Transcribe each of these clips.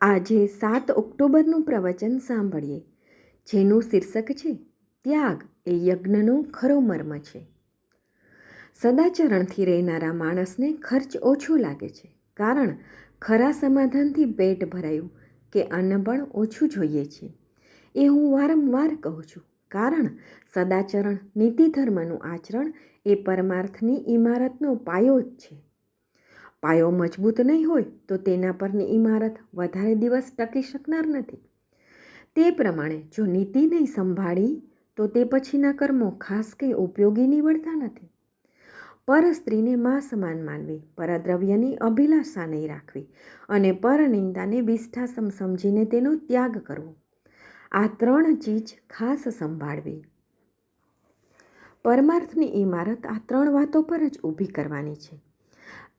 આજે સાત ઓક્ટોબરનું પ્રવચન સાંભળીએ. જેનું શીર્ષક છે, ત્યાગ એ યજ્ઞનો ખરો મર્મ છે. સદાચરણથી રહેનારા માણસને ખર્ચ ઓછો લાગે છે, કારણ ખરા સમાધાનથી પેટ ભરાયું કે અન્ન ઓછું જોઈએ છે. એ હું વારંવાર કહું છું, કારણ સદાચરણ, નીતિ ધર્મનું આચરણ એ પરમાર્થની ઇમારતનો પાયો જ છે. પાયો મજબૂત નહીં હોય તો તેના પરની ઇમારત વધારે દિવસ ટકી શકનાર નથી. તે પ્રમાણે જો નીતિ નહીં સંભાળી, તો તે પછીના કર્મો ખાસ કંઈ ઉપયોગી નીવડતા નથી. પર સ્ત્રીને મા સમાન માનવી પરદ્રવ્યની અભિલાષા નહીં રાખવી અને પરનિંદાને વિષ્ઠાસમ સમજીને તેનો ત્યાગ કરવો. આ ત્રણ ચીજ ખાસ સંભાળવી. પરમાર્થની ઇમારત આ ત્રણ વાતો પર જ ઊભી કરવાની છે.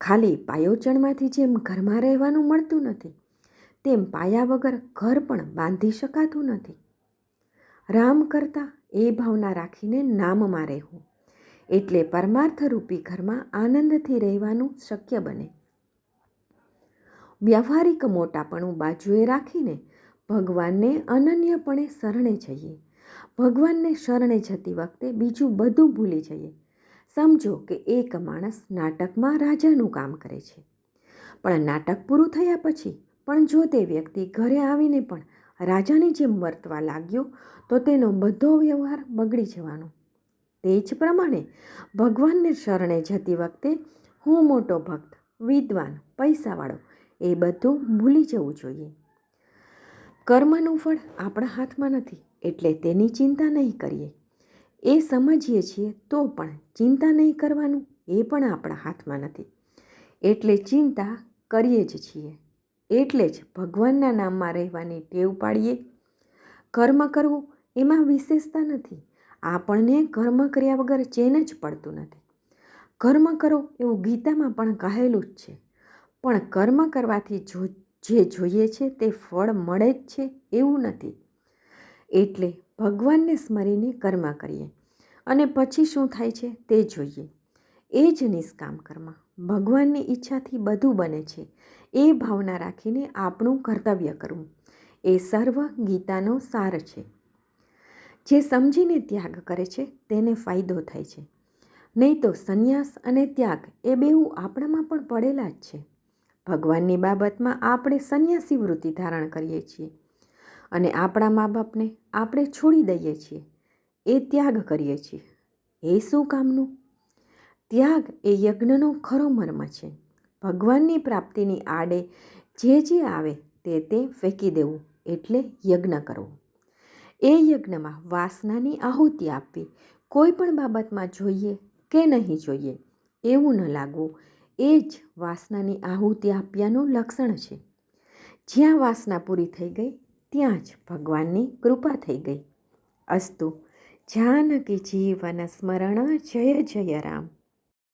ખાલી પાયોચણમાંથી જેમ ઘરમાં રહેવાનું મળતું નથી, તેમ પાયા વગર ઘર પણ બાંધી શકાતું નથી. રામ કરતાં એ ભાવના રાખીને નામમાં રહેવું એટલે પરમાર્થરૂપી ઘરમાં આનંદથી રહેવાનું શક્ય બને. વ્યવહારિક મોટાપણું બાજુએ રાખીને ભગવાનને અનન્યપણે શરણે જઈએ. ભગવાનને શરણે જતી વખતે બીજું બધું ભૂલી જઈએ. સમજો કે એક માણસ નાટકમાં રાજાનું કામ કરે છે. પણ નાટક પૂરું થયા પછી પણ જો તે વ્યક્તિ ઘરે આવીને પણ રાજાની જેમ વર્તવા લાગ્યો, તો તેનો બધો વ્યવહાર બગડી જવાનો. તે જ પ્રમાણે ભગવાનને શરણે જતી વખતે હું મોટો ભક્ત, વિદ્વાન, પૈસાવાળો, એ બધું ભૂલી જવું જોઈએ. કર્મનું ફળ આપણા હાથમાં નથી, એટલે તેની ચિંતા નહીં કરીએ. એ સમજીએ છીએ તો પણ ચિંતા નહીં કરવાનું, એ પણ આપણા હાથમાં નથી. એટલે ચિંતા કરીએ જ છીએ. એટલે જ ભગવાનના નામમાં રહેવાની ટેવ પાડીએ. કર્મ કરવું એમાં વિશેષતા નથી. આપણને કર્મ કર્યા વગર ચેન જ પડતું નથી. કર્મ કરો એવું ગીતામાં પણ કહેલું જ છે. પણ કર્મ કરવાથી જો, જે જોઈએ છે તે ફળ મળે જ છે એવું નથી. એટલે ભગવાનને સ્મરીને કર્મ કરીએ અને પછી શું થાય છે તે જોઈએ. એ જ નિષ્કામ કર્મ ભગવાનની ઈચ્છાથી બધું બને છે. એ ભાવના રાખીને આપણું કર્તવ્ય કરવું. એ સર્વ ગીતાનો સાર છે. જે સમજીને ત્યાગ કરે છે તેને ફાયદો થાય છે. નહીં તો સંન્યાસ અને ત્યાગ એ બેઉ આપણામાં પણ પડેલા જ છે. ભગવાનની બાબતમાં આપણે સંન્યાસી વૃત્તિ ધારણ કરીએ છીએ. અને આપણા મા બાપને આપણે છોડી દઈએ છીએ. એ ત્યાગ કરીએ છીએ. એ શું કામનું? ત્યાગ એ યજ્ઞનો ખરો મર્મ છે. ભગવાનની પ્રાપ્તિની આડે જે જે આવે તે તે ફેંકી દેવું એટલે યજ્ઞ કરવો. એ યજ્ઞમાં વાસનાની આહુતિ આપવી કોઈ પણ બાબતમાં જોઈએ કે નહીં જોઈએ એવું ન લાગવું એ જ વાસનાની આહુતિ આપ્યાનું લક્ષણ છે. જ્યાં વાસના પૂરી થઈ ગઈ ત્યાં જ ભગવાનની કૃપા થઈ ગઈ. અસ્તુ જાનકી જીવન સ્મરણ જય જય રામ.